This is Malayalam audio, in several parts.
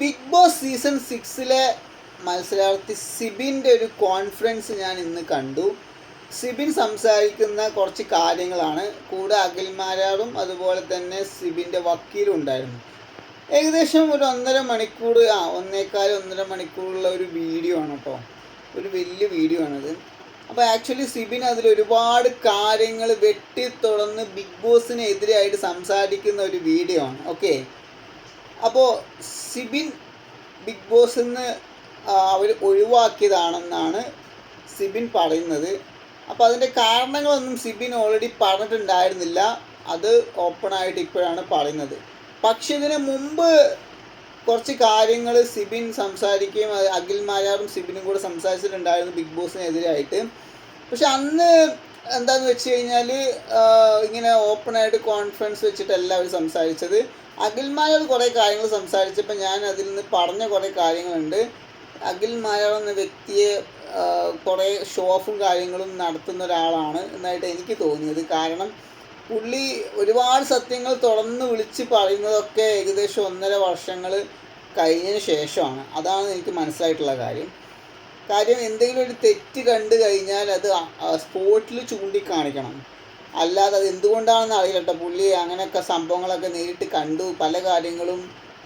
ബിഗ് ബോസ് സീസൺ സിക്സിലെ മത്സരാർത്ഥി സിബിന്റെ ഒരു കോൺഫറൻസ് ഞാൻ ഇന്ന് കണ്ടു. സിബിൻ സംസാരിക്കുന്ന കുറച്ച് കാര്യങ്ങളാണ്. കൂടെ അഖിൽമാരാറും അതുപോലെ തന്നെ സിബിന്റെ വക്കീലും ഉണ്ടായിരുന്നു. ഏകദേശം ഒരു ഒന്നര മണിക്കൂർ ആ ഒന്നേക്കാൽ ഒന്നര മണിക്കൂറുള്ള ഒരു വീഡിയോ ആണ് കേട്ടോ. ഒരു വലിയ വീഡിയോ ആണത് അപ്പോൾ ആക്ച്വലി സിബിൻ അതിൽ ഒരുപാട് കാര്യങ്ങൾ വെട്ടി തുറന്ന് ബിഗ് ബോസിനെതിരായിട്ട് സംസാരിക്കുന്ന ഒരു വീഡിയോ ആണ്. ഓക്കെ അപ്പോൾ സിബിൻ ബിഗ് ബോസിൽ നിന്ന് അവർ ഒഴിവാക്കിയതാണെന്നാണ് സിബിൻ പറയുന്നത്. അപ്പോൾ അതിന്റെ കാരണങ്ങളൊന്നും സിബിൻ ഓൾറെഡി പറഞ്ഞിട്ടുണ്ടായിരുന്നില്ല. അത് ഓപ്പണായിട്ട് ഇപ്പോഴാണ് പറയുന്നത്. പക്ഷെ ഇതിന് മുമ്പ് കുറച്ച് കാര്യങ്ങൾ സിബിൻ സംസാരിക്കുകയും അഖിൽ മാരാറും സിബിനും കൂടെ സംസാരിച്ചിട്ടുണ്ടായിരുന്നു ബിഗ് ബോസിനെതിരായിട്ട്. പക്ഷെ അന്ന് എന്താന്ന് വെച്ച് കഴിഞ്ഞാൽ ഇങ്ങനെ ഓപ്പണായിട്ട് കോൺഫറൻസ് വെച്ചിട്ട് എല്ലാവരും സംസാരിച്ചത്. അഖിൽ മായാർ കുറേ കാര്യങ്ങൾ സംസാരിച്ചപ്പോൾ ഞാൻ അതിൽ നിന്ന് പറഞ്ഞ കുറേ കാര്യങ്ങളുണ്ട്. അഖിൽ മായാർ എന്ന വ്യക്തിയെ കുറേ ഷോ ഓഫും കാര്യങ്ങളും നടത്തുന്ന ഒരാളാണ് എന്നായിട്ട് എനിക്ക് തോന്നിയത്. കാരണം പുള്ളി ഒരുപാട് സത്യങ്ങൾ തുറന്ന് വിളിച്ച് പറയുന്നതൊക്കെ ഏകദേശം ഒന്നര വർഷങ്ങൾ കഴിഞ്ഞതിന് ശേഷമാണ്. അതാണ് എനിക്ക് മനസ്സിലായിട്ടുള്ള കാര്യം. കാര്യം എന്തെങ്കിലും ഒരു തെറ്റ് കണ്ടു കഴിഞ്ഞാൽ അത് സ്പോട്ടിൽ ചൂണ്ടിക്കാണിക്കണം. അല്ലാതെ അത് എന്തുകൊണ്ടാണെന്ന് അറിയില്ല കേട്ടോ പുള്ളി. അങ്ങനെയൊക്കെ സംഭവങ്ങളൊക്കെ നേരിട്ട് കണ്ടു. പല കാര്യങ്ങളും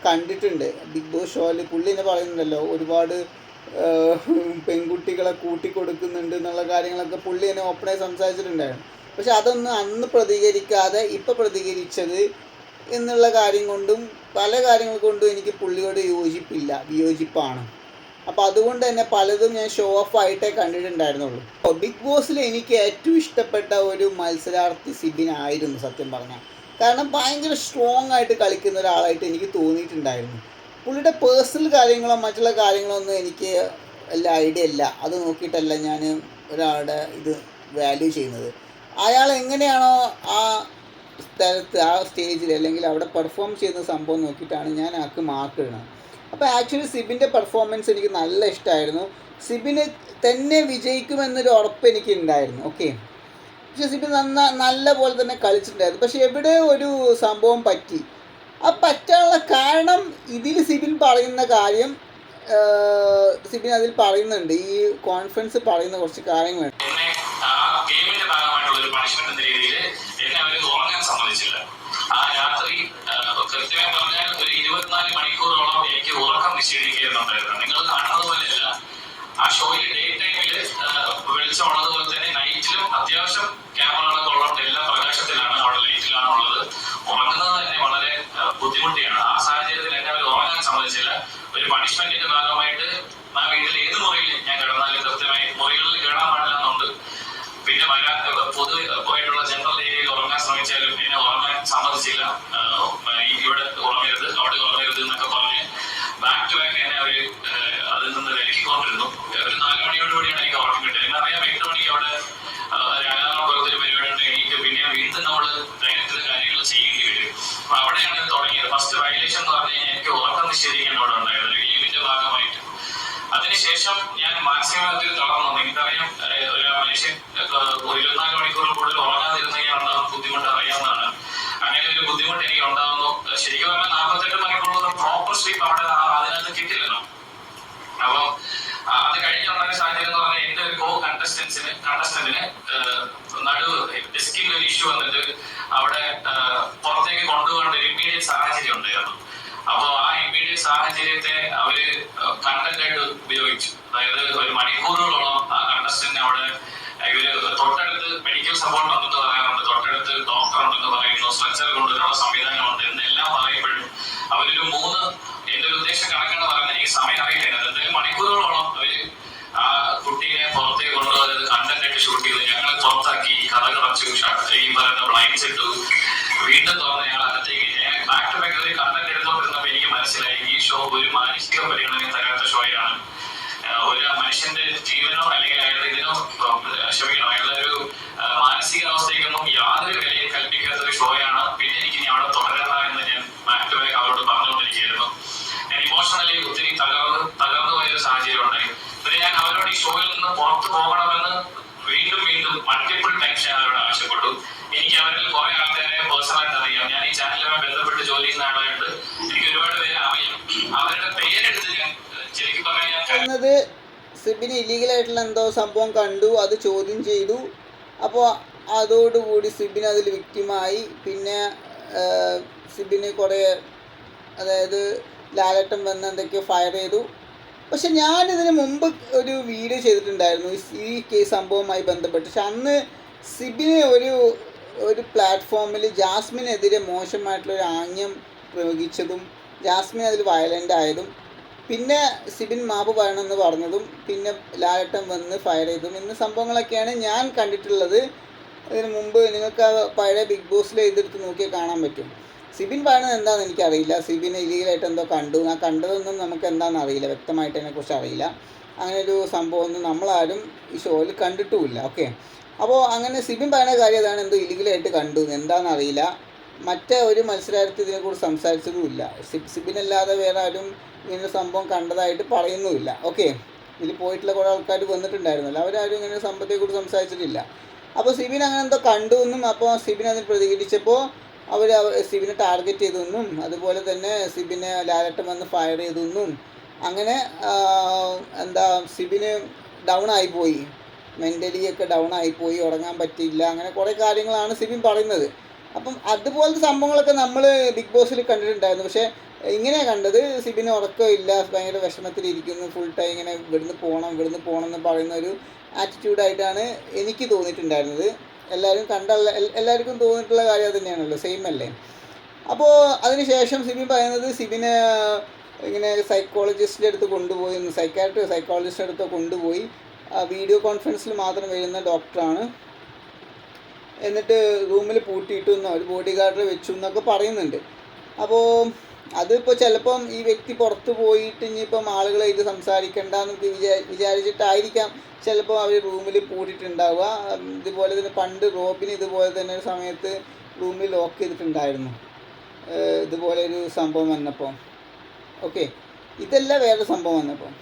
കണ്ടിട്ടുണ്ട്. ബിഗ് ബോസ് ഷോയിൽ പുള്ളി എന്നെ പറയുന്നുണ്ടല്ലോ ഒരുപാട് പെൺകുട്ടികളെ കൂട്ടിക്കൊടുക്കുന്നുണ്ട് എന്നുള്ള കാര്യങ്ങളൊക്കെ പുള്ളി എന്നെ ഓപ്പണായി സംസാരിച്ചിട്ടുണ്ടായിരുന്നു. പക്ഷെ അതൊന്നും അന്ന് പ്രതികരിക്കാതെ ഇപ്പം പ്രതികരിച്ചത് എന്നുള്ള കാര്യം കൊണ്ടും പല കാര്യങ്ങൾ കൊണ്ടും എനിക്ക് പുള്ളിയോട് യോജിപ്പില്ല. വിയോജിപ്പാണ്. അപ്പോൾ അതുകൊണ്ട് തന്നെ പലതും ഞാൻ ഷോ ഓഫ് ആയിട്ടേ കണ്ടിട്ടുണ്ടായിരുന്നുള്ളൂ. ബിഗ് ബോസിൽ എനിക്ക് ഏറ്റവും ഇഷ്ടപ്പെട്ട ഒരു മത്സരാർത്ഥി സിബിൻ ആയിരുന്നു സത്യം പറഞ്ഞാൽ കാരണം ഭയങ്കര സ്ട്രോങ് ആയിട്ട് കളിക്കുന്ന ഒരാളായിട്ട് എനിക്ക് തോന്നിയിട്ടുണ്ടായിരുന്നു. പുള്ളിയുടെ പേഴ്സണൽ കാര്യങ്ങളോ മറ്റുള്ള കാര്യങ്ങളോ ഒന്നും എനിക്ക് വല്ല ഐഡിയ ഇല്ല. അത് നോക്കിയിട്ടല്ല ഞാൻ ഒരാളുടെ ഇത് വാല്യൂ ചെയ്യുന്നത്. അയാൾ എങ്ങനെയാണോ ആ സ്ഥലത്ത് ആ സ്റ്റേജിൽ അല്ലെങ്കിൽ അവിടെ പെർഫോം ചെയ്യുന്ന സംഭവം നോക്കിയിട്ടാണ് ഞാൻ ആൾക്ക് മാർക്ക് ഇടുന്നത്. അപ്പോൾ ആക്ച്വലി സിബിന്റെ പെർഫോമൻസ് എനിക്ക് നല്ല ഇഷ്ടമായിരുന്നു സിബിന് തന്നെ വിജയിക്കുമെന്നൊരു ഉറപ്പ് എനിക്ക് ഉണ്ടായിരുന്നു ഓക്കെ പക്ഷേ സിബിൻ നന്ന നല്ല പോലെ തന്നെ കളിച്ചിട്ടുണ്ടായിരുന്നു. പക്ഷേ എവിടെ ഒരു സംഭവം പറ്റി? ആ പറ്റാനുള്ള കാരണം ഇതിൽ സിബിൻ പറയുന്ന കാര്യം സിബിൻ അതിൽ പറയുന്നുണ്ട്. ഈ കോൺഫിഡൻസ് പറയുന്ന കുറച്ച് എന്നെ ഗെയിമിന്റെ ഭാഗമായിട്ടുള്ള ഒരു പണിഷ്മെന്റ് എന്ന രീതിയിൽ എന്നെ അവർ ഉറങ്ങാൻ സമ്മതിച്ചില്ല. ആ രാത്രി കൃത്യമായി പറഞ്ഞാൽ ഒരു ഇരുപത്തിനാല് മണിക്കൂറോളം എനിക്ക് ഉറക്കം നിഷേധിക്കുന്നുണ്ടായിരുന്നു നിങ്ങൾ കാണുന്നത് പോലെയല്ല ആ ഷോയിൽ ഡേ ടൈമിൽ വെളിച്ചമുള്ളത് പോലെ തന്നെ നൈറ്റിലും അത്യാവശ്യം ക്യാമറകളൊക്കെ ഉള്ളതുകൊണ്ട് എല്ലാം പ്രകാശത്തിലാണ് അവിടെ ലൈറ്റിലാണ് ഉള്ളത്. ഉറങ്ങുന്നത് തന്നെ വളരെ ബുദ്ധിമുട്ടിയാണ്. ആ സാഹചര്യത്തിൽ എന്നെ അവർ ഉറങ്ങാൻ സമ്മതിച്ചില്ല. ഒരു പണിഷ്മെന്റിന്റെ ഭാഗമായിട്ട് ആ വീട്ടിൽ ഈ ഇവിടെ ഉറങ്ങരുത് അവിടെ ഉറങ്ങരുത് എന്നൊക്കെ പറഞ്ഞ് ബാക്ക് ടു ബാക്ക് എന്നെ അവർ അതിൽ നിന്ന് വിലക്കിക്കൊണ്ടിരുന്നു ഒരു നാല് മണിയോട് കൂടിയാണ് എനിക്ക് ഉറക്കം കിട്ടിയത് അറിയാം എട്ട് മണിക്ക് അവിടെ ആഹ് ഒരു പരിപാടി ഉണ്ട് പിന്നെ വീണ്ടും നമ്മൾ ദൈനംദിന കാര്യങ്ങൾ ചെയ്യേണ്ടി വരും. അപ്പൊ അവിടെയാണ് തുടങ്ങിയത്. ഫസ്റ്റ് വയലേഷൻ എന്ന് പറഞ്ഞു കഴിഞ്ഞാൽ എനിക്ക് ഉറക്കം നിഷേധിക്കാൻ അവിടെ ഉണ്ടായിരുന്നു. ലീവിന്റെ ഭാഗമായിട്ട്. അതിനുശേഷം ഞാൻ മാക്സിമം തളർന്നു ഏഹ് ഒരു മനുഷ്യൻ ഒരു സ്ലീപ്പ് അവിടെ അതിനകത്ത് കിട്ടില്ലല്ലോ അപ്പൊ അത് കഴിഞ്ഞുണ്ടായ സാഹചര്യം എന്ന് പറഞ്ഞാൽ എന്റെ ഒരു കോ കണ്ടസ്റ്റൻസിന് കണ്ടസ്റ്റന്റിന് നടുവ് ഡിസ്കിൽ ഒരു ഇഷ്യൂ വന്നിട്ട് അവിടെ പുറത്തേക്ക് കൊണ്ടുപോകേണ്ട ഒരു ഇമ്മീഡിയറ്റ് സാഹചര്യം ഉണ്ടായിരുന്നു. അപ്പോ ആ ഇമ്മീഡിയറ്റ് സാഹചര്യത്തെ അവർ കണ്ടന്റ് ആയിട്ട് ഉപയോഗിച്ചു. അതായത് ഒരു മണിക്കൂറുകളോളം ആ കണ്ടസ്റ്റന്റ് അവിടെ ഇവർ തൊട്ടടുത്ത് മെഡിക്കൽ സപ്പോർട്ട് വന്നിട്ട് പറയാറുണ്ട്. അവരൊരു മൂന്ന് എന്റെ ഒരു ഉദ്ദേശം കണക്കെന്ന് പറയുന്നത് എനിക്ക് സമയം അറിയില്ല എന്തായാലും മണിക്കൂറുകളോളം അവർ ആ കുട്ടീനെ പുറത്തേക്ക് കൊണ്ടുപോയത് കണ്ടന്റ് ആയിട്ട് ഷൂട്ട് ചെയ്ത് ഞങ്ങളെ പുറത്താക്കി കഥ കളച്ചു ഈ പറയുന്ന ബ്ലൈൻഡ്സ് ഇട്ടു. വീണ്ടും തുറന്ന് ഞങ്ങൾ അകത്തേക്ക് ഞാൻ ബാക്ക് ടു ബാക്ക് ഒരു കണ്ടന്റ് എടുത്തോണ്ടിരുന്നപ്പോൾ എനിക്ക് മനസ്സിലായി ഈ ഷോ ഒരു മാനസിക പരിഗണന തരാത്ത ഷോയാണ് ഒരു മനുഷ്യന്റെ ജീവനോ അല്ലെങ്കിൽ അയാളുടെ ഇതിനോ ക്ഷമിക്കണം പറയുന്നത് സിബിന് ഇല്ലീഗലായിട്ടുള്ള എന്തോ സംഭവം കണ്ടു അത് ചോദ്യം ചെയ്തു. അപ്പോൾ അതോടുകൂടി സിബിൻ അതിൽ വിക്റ്റിമായി പിന്നെ സിബിന് കുറേ അതായത് ലാലട്ടം വന്ന് എന്തൊക്കെയോ ഫയർ ചെയ്തു. പക്ഷെ ഞാനിതിന് മുമ്പ് ഒരു വീഡിയോ ചെയ്തിട്ടുണ്ടായിരുന്നു ഈ കേസ് സംഭവവുമായി ബന്ധപ്പെട്ട്. പക്ഷെ അന്ന് സിബിന് ഒരു ഒരു പ്ലാറ്റ്ഫോമിൽ ജാസ്മിനെതിരെ മോശമായിട്ടുള്ള ഒരു ആംഗ്യം പ്രയോഗിച്ചതും ജാസ്മിൻ അതിൽ വയലന്റ് ആയതും പിന്നെ സിബിൻ മാപ്പ് പറയണമെന്ന് പറഞ്ഞതും പിന്നെ ലാലട്ടം വന്ന് ഫയർ ചെയ്തും എന്ന സംഭവങ്ങളൊക്കെയാണ് ഞാൻ കണ്ടിട്ടുള്ളത്. ഇതിന് മുമ്പ് നിങ്ങൾക്ക് ആ പഴയ ബിഗ് ബോസിൽ എഴുതെടുത്ത് നോക്കിയാൽ കാണാൻ പറ്റും. സിബിൻ പറയുന്നത് എന്താണെന്ന് എനിക്കറിയില്ല. സിബിൻ ഇലീഗലായിട്ട് എന്തോ കണ്ടു. ആ കണ്ടതൊന്നും നമുക്ക് എന്താണെന്ന് അറിയില്ല. വ്യക്തമായിട്ട് അതിനെക്കുറിച്ച് അറിയില്ല. അങ്ങനെ ഒരു സംഭവമൊന്നും നമ്മളാരും ഈ ഷോയിൽ കണ്ടിട്ടുമില്ല. ഓക്കെ അപ്പോൾ അങ്ങനെ സിബിൻ പറയുന്ന കാര്യം അതാണ് എന്തോ ഇലീഗലായിട്ട് കണ്ടു. എന്താണെന്ന് അറിയില്ല. മറ്റേ ഒരു മത്സരാർത്ഥി ഇതിനെക്കുറിച്ച് സംസാരിച്ചതുമില്ല. സിബ് സിബിനല്ലാതെ വേറെ ആരും ഇങ്ങനൊരു സംഭവം കണ്ടതായിട്ട് പറയുന്നുമില്ല. ഓക്കെ. ഇതിൽ പോയിട്ടുള്ള കുറേ ആൾക്കാർ വന്നിട്ടുണ്ടായിരുന്നല്ലോ. അവരാരും ഇങ്ങനെ സംഭവത്തെക്കുറിച്ച് സംസാരിച്ചിട്ടില്ല. അപ്പോൾ സിബിൻ അങ്ങനെ എന്തോ കണ്ടു എന്നും അപ്പോൾ സിബിൻ അതിൽ പ്രതികരിച്ചപ്പോൾ അവർ സിബിനെ ടാർഗറ്റ് ചെയ്തെന്നും അതുപോലെ തന്നെ സിബിനെ ലാലട്ടം വന്ന് ഫയർ ചെയ്തെന്നും അങ്ങനെ എന്താ സിബിന് ഡൗൺ ആയിപ്പോയി മെന്റലി ഒക്കെ ഡൗൺ ആയിപ്പോയി ഉറങ്ങാൻ പറ്റിയില്ല. അങ്ങനെ കുറേ കാര്യങ്ങളാണ് സിബിൻ പറയുന്നത്. അപ്പം അതുപോലത്തെ സംഭവങ്ങളൊക്കെ നമ്മൾ ബിഗ് ബോസിൽ കണ്ടിട്ടുണ്ടായിരുന്നു. പക്ഷേ ഇങ്ങനെയാണ് കണ്ടത്. സിബിന് ഉറക്കമില്ല. ഭയങ്കര വിഷമത്തിലിരിക്കുന്നു. ഫുൾ ടൈം ഇങ്ങനെ ഇവിടുന്ന് പോകണം ഇവിടുന്ന് പോകണം എന്ന് പറയുന്ന ഒരു ആറ്റിറ്റ്യൂഡായിട്ടാണ് എനിക്ക് തോന്നിയിട്ടുണ്ടായിരുന്നത്. എല്ലാവരും കണ്ട എല്ലാവർക്കും തോന്നിയിട്ടുള്ള കാര്യം തന്നെയാണല്ലോ. സെയിം അല്ലേ? അപ്പോൾ അതിനുശേഷം സിബിൻ പറയുന്നത് സിബിനെ ഇങ്ങനെ സൈക്കോളജിസ്റ്റിന്റെ അടുത്ത് കൊണ്ടുപോയി സൈക്കാട്രി സൈക്കോളജിസ്റ്റിന്റെ അടുത്ത് കൊണ്ടുപോയി വീഡിയോ കോൺഫറൻസിൽ മാത്രം വരുന്ന ഡോക്ടറാണ് എന്നിട്ട് റൂമിൽ പൂട്ടിയിട്ടു എന്നോ ഒരു ബോഡി ഗാർഡിൽ വെച്ചു എന്നൊക്കെ പറയുന്നുണ്ട്. അപ്പോൾ അതിപ്പോൾ ചിലപ്പം ഈ വ്യക്തി പുറത്ത് പോയിട്ട് ഇനിയിപ്പം ആളുകളായിട്ട് സംസാരിക്കണ്ടെന്ന് വിചാ വിചാരിച്ചിട്ടായിരിക്കാം ചിലപ്പോൾ അവർ റൂമിൽ പൂട്ടിയിട്ടുണ്ടാവുക. ഇതുപോലെ തന്നെ പണ്ട് റോബിന് ഇതുപോലെ തന്നെ ഒരു സമയത്ത് റൂമിൽ ലോക്ക് ചെയ്തിട്ടുണ്ടായിരുന്നു. ഇതുപോലെ ഒരു സംഭവം വന്നപ്പോൾ ഓക്കെ. ഇതല്ല വേറെ സംഭവം വന്നപ്പോൾ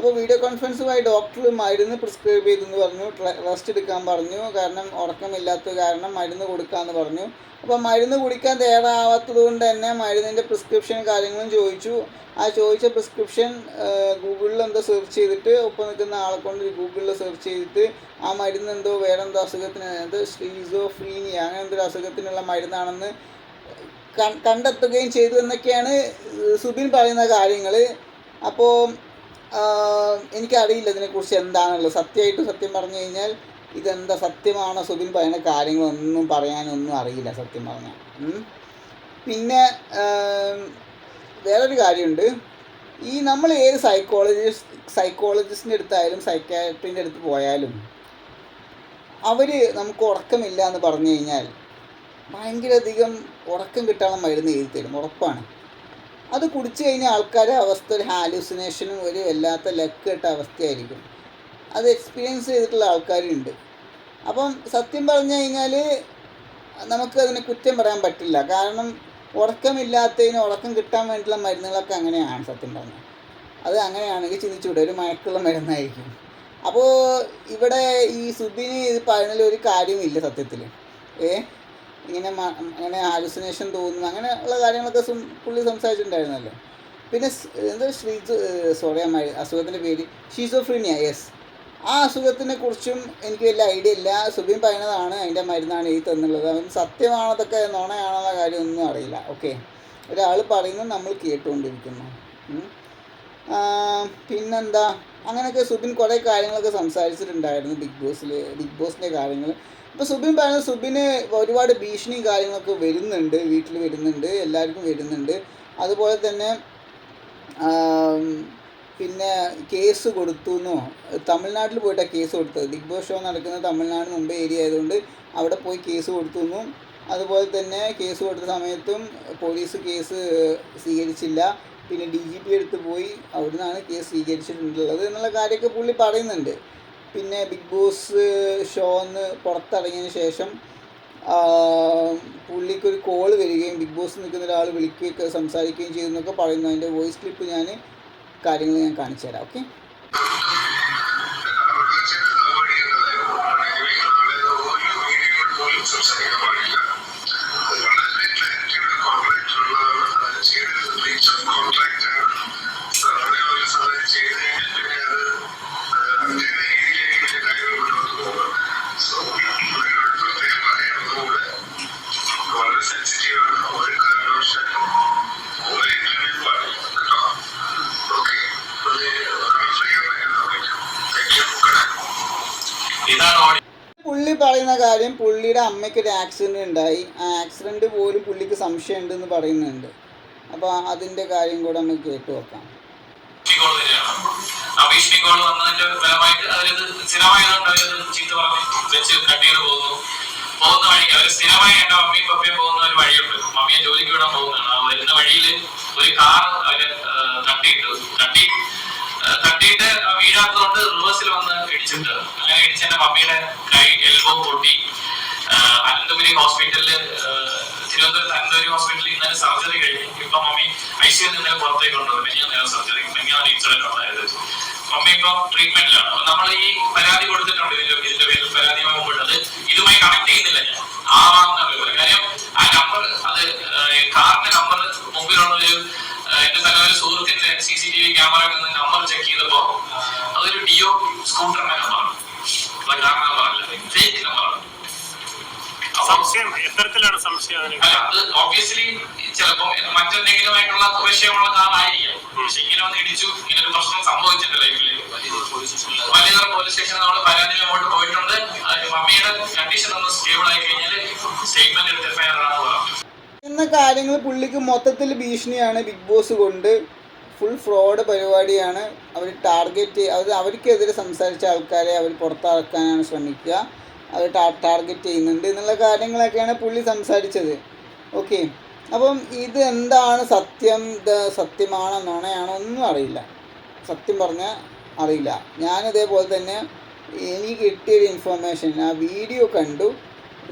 അപ്പോൾ വീഡിയോ കോൺഫറൻസുമായി ഡോക്ടർ മരുന്ന് പ്രിസ്ക്രൈബ് ചെയ്തെന്ന് പറഞ്ഞു. റെസ്റ്റ് എടുക്കാൻ പറഞ്ഞു. കാരണം ഉറക്കമില്ലാത്ത കാരണം മരുന്ന് കൊടുക്കാമെന്ന് പറഞ്ഞു. അപ്പോൾ മരുന്ന് കുടിക്കാൻ തയ്യാറാവാത്തത് കൊണ്ട് തന്നെ മരുന്നിന്റെ പ്രിസ്ക്രിപ്ഷൻ കാര്യങ്ങളും ചോദിച്ചു. ആ ചോദിച്ച പ്രിസ്ക്രിപ്ഷൻ ഗൂഗിളിൽ എന്തോ സെർച്ച് ചെയ്തിട്ട് ഒപ്പം നിൽക്കുന്ന ആളെ കൊണ്ട് ഗൂഗിളിൽ സെർച്ച് ചെയ്തിട്ട് ആ മരുന്ന് എന്തോ വേറെ എന്തോ അസുഖത്തിന് അത് ഷ്രീസോഫ്രീനിയ അങ്ങനെ എന്തൊരു അസുഖത്തിനുള്ള മരുന്നാണെന്ന് കണ്ടെത്തുകയും ചെയ്തു എന്നൊക്കെയാണ് സുബിൻ പറയുന്ന കാര്യങ്ങൾ അപ്പോൾ എനിക്കറിയില്ല ഇതിനെക്കുറിച്ച് എന്താണുള്ളത് സത്യമായിട്ട് സത്യം പറഞ്ഞു കഴിഞ്ഞാൽ ഇതെന്താ സത്യമാണോ സുബിൻ പറയുന്ന കാര്യങ്ങളൊന്നും പറയാനൊന്നും അറിയില്ല സത്യം പറഞ്ഞാൽ. പിന്നെ വേറൊരു കാര്യമുണ്ട്. ഈ നമ്മൾ ഏത് സൈക്കോളജിസ്റ്റ് സൈക്കോളജിസ്റ്റിന്റെ അടുത്തായാലും സൈക്കാട്രിന്റെ അടുത്ത് പോയാലും അവർ നമുക്ക് ഉറക്കമില്ല എന്ന് പറഞ്ഞു കഴിഞ്ഞാൽ ഭയങ്കര അധികം ഉറക്കം കിട്ടാനുള്ള മരുന്ന് എഴുതി തരും. ഉറപ്പാണ്. അത് കുടിച്ചു കഴിഞ്ഞാൽ ആൾക്കാരുടെ അവസ്ഥ ഒരു ഹാലൂസിനേഷനും ഒരു വല്ലാത്ത ലക്ക് അവസ്ഥയായിരിക്കും. അത് എക്സ്പീരിയൻസ് ചെയ്തിട്ടുള്ള ആൾക്കാരുണ്ട്. അപ്പം സത്യം പറഞ്ഞു കഴിഞ്ഞാൽ നമുക്ക് അതിനെ കുറ്റം പറയാൻ പറ്റില്ല. കാരണം ഉറക്കമില്ലാത്തതിന് ഉറക്കം കിട്ടാൻ വേണ്ടിയിട്ടുള്ള മരുന്നുകളൊക്കെ അങ്ങനെയാണ് സത്യം പറഞ്ഞാൽ അത് അങ്ങനെയാണെങ്കിൽ ചിന്തിച്ചുകൂടെ ഒരു മയക്കുള്ള മരുന്നായിരിക്കും. അപ്പോൾ ഇവിടെ ഈ സുബിന് ഇത് പറയുന്നതിൽ ഒരു കാര്യമില്ല സത്യത്തിൽ ഏ? ഇങ്ങനെ അങ്ങനെ ഹാലുസിനേഷൻ തോന്നുന്നു. അങ്ങനെ ഉള്ള കാര്യങ്ങളൊക്കെ പുള്ളി സംസാരിച്ചിട്ടുണ്ടായിരുന്നല്ലോ. പിന്നെ എന്താ ശ്രീ സോറി അമ്മ അസുഖത്തിന്റെ പേര്. ഷീസോഫ്രീനിയ യെസ് ആ അസുഖത്തിനെ കുറിച്ചും എനിക്ക് വലിയ ഐഡിയ ഇല്ല. സുബിൻ പറയുന്നതാണ് അതിന്റെ മരുന്നാണ് ഈ തന്നുള്ളത്. അവൻ സത്യമാണോ അതൊക്കെ കാര്യം കാര്യമൊന്നും അറിയില്ല. ഓക്കെ ഒരാൾ പറയുന്നത് നമ്മൾ കേട്ടുകൊണ്ടിരിക്കുന്നു. പിന്നെന്താ? അങ്ങനെയൊക്കെ സുബിൻ കുറേ കാര്യങ്ങളൊക്കെ സംസാരിച്ചിട്ടുണ്ടായിരുന്നു. ബിഗ് ബോസിൽ ബിഗ് ബോസിന്റെ കാര്യങ്ങൾ ഇപ്പോൾ സുബിൻ പറയുന്നത് സുബിന് ഒരുപാട് ഭീഷണി കാര്യങ്ങളൊക്കെ വരുന്നുണ്ട് വീട്ടിൽ വരുന്നുണ്ട് എല്ലാവർക്കും വരുന്നുണ്ട്. അതുപോലെ തന്നെ പിന്നെ കേസ് കൊടുത്തു എന്നോ? തമിഴ്നാട്ടിൽ പോയിട്ടാണ് കേസ് കൊടുത്തത്. ബിഗ് ബോസ് ഷോ നടക്കുന്ന തമിഴ്നാട് മുംബൈ ഏരിയ ആയതുകൊണ്ട് അവിടെ പോയി കേസ് കൊടുത്തു എന്നും. അതുപോലെ തന്നെ കേസ് കൊടുത്ത സമയത്തും പോലീസ് കേസ് സ്വീകരിച്ചില്ല. പിന്നെ ഡി ജി പി എടുത്ത് പോയി അവിടുന്നാണ് കേസ് സ്വീകരിച്ചിട്ടുള്ളത് എന്നുള്ള കാര്യമൊക്കെ പുള്ളി പറയുന്നുണ്ട്. പിന്നെ ബിഗ് ബോസ് ഷോന്ന് പുറത്തിറങ്ങിയതിന് ശേഷം പുള്ളിക്കൊരു കോൾ വരികയും ബിഗ് ബോസ് നിൽക്കുന്ന ഒരാൾ വിളിക്കുകയൊക്കെ സംസാരിക്കുകയും ചെയ്യുന്നൊക്കെ പറയുന്നു. അതിന്റെ വോയിസ് ക്ലിപ്പ് ഞാൻ കാര്യങ്ങൾ ഞാൻ കാണിച്ചു തരാം ഓക്കെ കാര്യം പുള്ളിയുടെ അമ്മയ്ക്ക് ഒരു ആക്സിഡന്റ് ഉണ്ടായി. ആ ആക്സിഡന്റ് പോലും പുള്ളിക്ക് സംശയമുണ്ടെന്ന് പറയുന്നുണ്ട്. അപ്പോൾ അതിന്റെ കാര്യം കൂടെ നമുക്ക് കേട്ടു നോക്കാം. ഭീഷണി കോൾ വരികയാണ് ആ ഭീഷണി കോൾ വന്നതിന്റെ ഫലമായിട്ട് അവരത് സ്ഥിരമായതുകൊണ്ട് അവരത് പറഞ്ഞ്. വെച്ച് കട്ട് ചെയ്ത് പോകുന്നു. വഴിക്ക് അവർ സ്ഥിരമായി എന്റെ മമ്മിയും പപ്പയും പോകുന്ന ഒരു വഴിയുണ്ട്. മമ്മിയെ ജോലിക്ക് വിടാൻ പോകുന്നതാണ്. വരുന്ന വഴിയിൽ ഒരു കാർ അവർ തട്ടിയിട്ടു തട്ടി തട്ടിയിട്ട് വീഴാത്തതുകൊണ്ട് റിവേഴ്സിൽ വന്ന് ഇടിച്ചിട്ട് അങ്ങനെ ഇടിച്ച് എന്റെ മമ്മിയുടെ കൈ എൽബോ പൊട്ടി. അനന്തപുരി ഹോസ്പിറ്റലിൽ ആ, തിരുവനന്തപുരത്ത് അനന്തപുരി ഹോസ്പിറ്റലിൽ ഇന്നലെ സർജറി കഴിഞ്ഞു. ഇപ്പൊ മമ്മി ഐ സിയിൽ നിന്ന് പുറത്തേക്ക് കൊണ്ടുപോകും നേരം സർജറി. മെനിയാണ് ഇൻസിഡന്റ് ഉണ്ടായത്. മമ്മി ഇപ്പൊ ട്രീറ്റ്മെന്റിലാണ് നമ്മൾ ഈ പരാതി കൊടുത്തിട്ടുണ്ട് ഇതിന്റെ ഇതിന്റെ പേരിൽ പരാതി മുമ്പിട്ടത് ഇതുമായി കണക്ട് ചെയ്യുന്നില്ല ഞാൻ. ആവാമെന്ന വിവരം കാര്യം ആ നമ്പർ അത് കാറിന്റെ നമ്പർ മുമ്പിലുള്ള ഒരു എന്റെ തന്നെ ഒരു സുഹൃത്തിന്റെ സി സി ടി വി ക്യാമറയിൽ നിന്ന് നമ്പർ ചെക്ക് ചെയ്തപ്പോ അതൊരു ഡിയോ സ്കൂട്ടറിന്റെ നമ്പറാണ് കാർ നമ്പറല്ല ഫേക്ക് നമ്പറാണ് സംശയം എത്തരത്തിലാണ് സംശയം അല്ല അത് ഓബിയസ്ലി ചിലപ്പോ മറ്റെന്തെങ്കിലും ആയിട്ടുള്ള വിഷയമുള്ള കാറായിരിക്കാം പക്ഷെ ഇങ്ങനെ ഇടിച്ചു ഇങ്ങനെ ഒരു പ്രശ്നം സംഭവിച്ചിട്ട് ലൈഫിൽ വലിയ പോലീസ് സ്റ്റേഷനിൽ നമ്മൾ പരാതി അങ്ങോട്ട് പോയിട്ടുണ്ട്. മമ്മിയുടെ കണ്ടീഷൻ ഒന്ന് സ്റ്റേബിൾ ആയി കഴിഞ്ഞാൽ സ്റ്റേറ്റ്മെന്റ് എടുത്ത് എഫ്ഐആർ ആണ് പറഞ്ഞു. എന്ന കാര്യങ്ങൾ പുള്ളിക്ക് മൊത്തത്തിൽ ഭീഷണിയാണ് ബിഗ് ബോസ് കൊണ്ട്. ഫുൾ ഫ്രോഡ് പരിപാടിയാണ്. അവർ ടാർഗറ്റ് അവർ അവർക്കെതിരെ സംസാരിച്ച ആൾക്കാരെ അവർ പുറത്താക്കാനാണ് ശ്രമിക്കുക. അവർ ടാർഗറ്റ് ചെയ്യുന്നുണ്ട് എന്നുള്ള കാര്യങ്ങളൊക്കെയാണ് പുള്ളി സംസാരിച്ചത്. ഓക്കെ. അപ്പം ഇത് എന്താണ് സത്യം സത്യമാണോ നുണയാണോ ഒന്നും അറിയില്ല. സത്യം പറഞ്ഞാൽ അറിയില്ല. ഞാൻ ഇതേപോലെ തന്നെ എനിക്ക് കിട്ടിയൊരു ഇൻഫർമേഷൻ ആ വീഡിയോ കണ്ടു.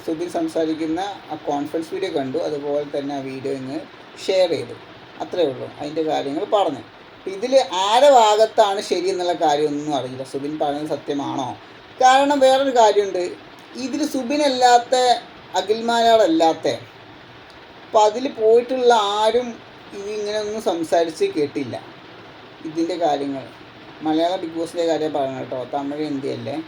സുബിൻ സംസാരിക്കുന്ന ആ കോൺഫറൻസ് വീഡിയോ കണ്ടു. അതുപോലെ തന്നെ ആ വീഡിയോ ഇങ്ങ് ഷെയർ ചെയ്തു. അത്രേ ഉള്ളൂ. അതിന്റെ കാര്യങ്ങൾ പറഞ്ഞു. ഇതിൽ ആരെ ഭാഗത്താണ് ശരി എന്നുള്ള കാര്യമൊന്നും അറിയില്ല. സുബിൻ പറഞ്ഞത് സത്യമാണോ? കാരണം വേറൊരു കാര്യമുണ്ട്. ഇതിൽ സുബിനല്ലാത്ത അഖിൽമാരാളല്ലാത്ത അപ്പം അതിൽ പോയിട്ടുള്ള ആരും ഇതിങ്ങനെ ഒന്നും സംസാരിച്ച് കേട്ടില്ല. ഇതിന്റെ കാര്യങ്ങൾ. മലയാള ബിഗ് ബോസിന്റെ കാര്യം പറഞ്ഞു കേട്ടോ. തമിഴ് ഹിന്ദിയല്ലേ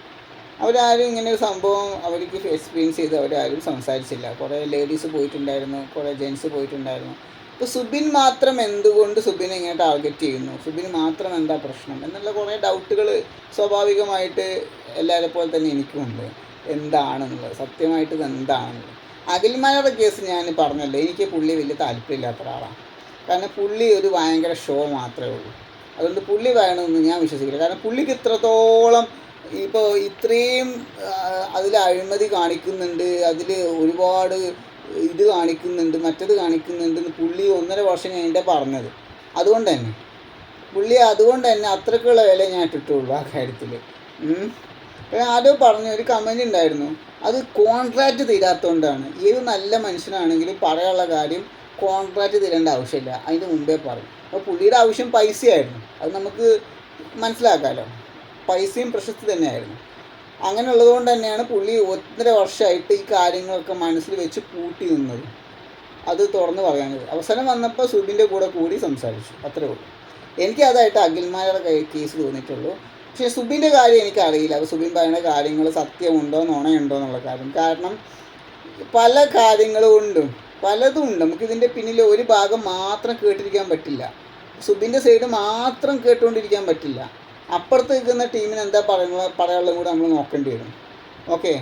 അവരാരും ഇങ്ങനെ ഒരു സംഭവം അവർക്ക് എക്സ്പീരിയൻസ് ചെയ്ത് അവരാരും സംസാരിച്ചില്ല. കുറേ ലേഡീസ് പോയിട്ടുണ്ടായിരുന്നു കുറേ ജെൻസ് പോയിട്ടുണ്ടായിരുന്നു. ഇപ്പോൾ സുബിൻ മാത്രം എന്തുകൊണ്ട് സുബിനെ ഇങ്ങനെ ടാർഗറ്റ് ചെയ്യുന്നു? സുബിൻ മാത്രം എന്താ പ്രശ്നം? എന്നുള്ള കുറേ ഡൗട്ടുകൾ സ്വാഭാവികമായിട്ട് എല്ലാവരെ പോലെ തന്നെ എനിക്കുമുണ്ട്. എന്താണെന്നുള്ളത്? സത്യമായിട്ട് ഇത് എന്താണെന്നുള്ളത് അഖിൽമാരുടെ കേസ് ഞാൻ പറഞ്ഞല്ലോ എനിക്ക് പുള്ളി വലിയ താല്പര്യമില്ലാത്ത ഒരാളാണ്. കാരണം പുള്ളി ഒരു ഭയങ്കര ഷോ മാത്രമേ ഉള്ളൂ. അതുകൊണ്ട് പുള്ളി പറയണമെന്ന് ഞാൻ വിശ്വസിക്കില്ല. കാരണം പുള്ളിക്ക് ഇത്രത്തോളം ഇപ്പോൾ ഇത്രയും അതിൽ അഴിമതി കാണിക്കുന്നുണ്ട് അതിൽ ഒരുപാട് ഇത് കാണിക്കുന്നുണ്ട് മറ്റത് കാണിക്കുന്നുണ്ട് പുള്ളി ഒന്നര വർഷം കഴിഞ്ഞിട്ട് പറഞ്ഞത്. അതുകൊണ്ട് തന്നെ. പുള്ളി അതുകൊണ്ട് തന്നെ അത്രക്കുള്ള വില ഞാൻ ഇട്ടിട്ടുള്ളൂ ആ കാര്യത്തിൽ ആരോ പറഞ്ഞു ഒരു കമന്റ് ഉണ്ടായിരുന്നു. അത് കോൺട്രാക്റ്റ് തീരാത്തതുകൊണ്ടാണ് ഏത് നല്ല മനുഷ്യനാണെങ്കിലും പറയാനുള്ള കാര്യം കോൺട്രാക്റ്റ് തരേണ്ട ആവശ്യമില്ല. അതിന് മുമ്പേ പറയും. അപ്പോൾ പുള്ളിയുടെ ആവശ്യം പൈസയായിരുന്നു. അത് നമുക്ക് മനസ്സിലാക്കാമല്ലോ പൈസയും പ്രശസ്തി തന്നെയായിരുന്നു. അങ്ങനെ ഉള്ളതുകൊണ്ട് തന്നെയാണ് പുള്ളി ഒന്നര വർഷമായിട്ട് ഈ കാര്യങ്ങളൊക്കെ മനസ്സിൽ വെച്ച് കൂട്ടി നിന്നത്. അത് തുറന്ന് പറയാനത് അവസരം വന്നപ്പോൾ സുബിന്റെ കൂടെ കൂടി സംസാരിച്ചു. അത്രേ ഉള്ളൂ. എനിക്ക് അതായിട്ട് അഖിൽമാരുടെ കൈ കേസ് തോന്നിയിട്ടുള്ളൂ. പക്ഷേ സുബിന്റെ കാര്യം എനിക്കറിയില്ല. അപ്പോൾ സുബിൻ പറയുന്ന കാര്യങ്ങൾ സത്യമുണ്ടോ നുണയുണ്ടോ എന്നുള്ള കാര്യം. കാരണം പല കാര്യങ്ങളും ഉണ്ട് പലതും ഉണ്ട്. നമുക്ക് ഇതിന്റെ പിന്നിൽ ഒരു ഭാഗം മാത്രം കേട്ടിരിക്കാൻ പറ്റില്ല. സുബിന്റെ സൈഡ് മാത്രം കേട്ടുകൊണ്ടിരിക്കാൻ പറ്റില്ല. അപ്പുറത്ത് നിൽക്കുന്ന ടീമിന് എന്താ പറയുന്നത് പറയാനുള്ളത് കൂടെ നമ്മൾ നോക്കേണ്ടി വരും. ഓക്കെ?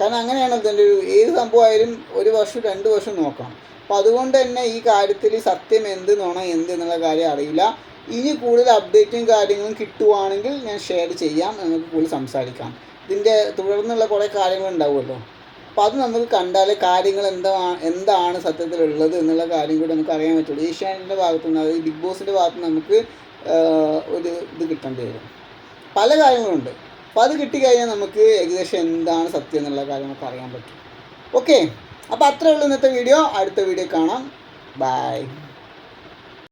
കാരണം അങ്ങനെയാണ് ഇതിന്റെ ഒരു ഏത് സംഭവമായാലും ഒരു വർഷം രണ്ട് വർഷം നോക്കണം. അപ്പോൾ അതുകൊണ്ട് തന്നെ ഈ കാര്യത്തിൽ സത്യം എന്ത് നോണം എന്ത് എന്നുള്ള കാര്യം അറിയില്ല. ഇനി കൂടുതൽ അപ്ഡേറ്റും കാര്യങ്ങളും കിട്ടുവാണെങ്കിൽ ഞാൻ ഷെയർ ചെയ്യാം. നമുക്ക് കൂടുതൽ സംസാരിക്കാം. ഇതിന്റെ തുടർന്നുള്ള കുറേ കാര്യങ്ങൾ ഉണ്ടാവുമല്ലോ. അപ്പോൾ അത് നമുക്ക് കണ്ടാലേ കാര്യങ്ങൾ എന്താ എന്താണ് സത്യത്തിലുള്ളത് എന്നുള്ള കാര്യം കൂടി നമുക്ക് അറിയാൻ പറ്റുള്ളൂ. ഏഷ്യാനെറ്റിന്റെ ഭാഗത്തുനിന്ന് അതായത് ബിഗ് ബോസിന്റെ ഭാഗത്ത് നമുക്ക് ഒരു ഇത് കിട്ടേണ്ടി വരും. പല കാര്യങ്ങളുണ്ട്. അപ്പോൾ അത് കിട്ടിക്കഴിഞ്ഞാൽ നമുക്ക് ഏകദേശം എന്താണ് സത്യം എന്നുള്ള കാര്യങ്ങളൊക്കെ അറിയാൻ പറ്റും. ഓക്കെ. അപ്പോൾ അത്രേ ഉള്ളൂ ഇന്നത്തെ വീഡിയോ. അടുത്ത വീഡിയോ കാണാം. ബൈ.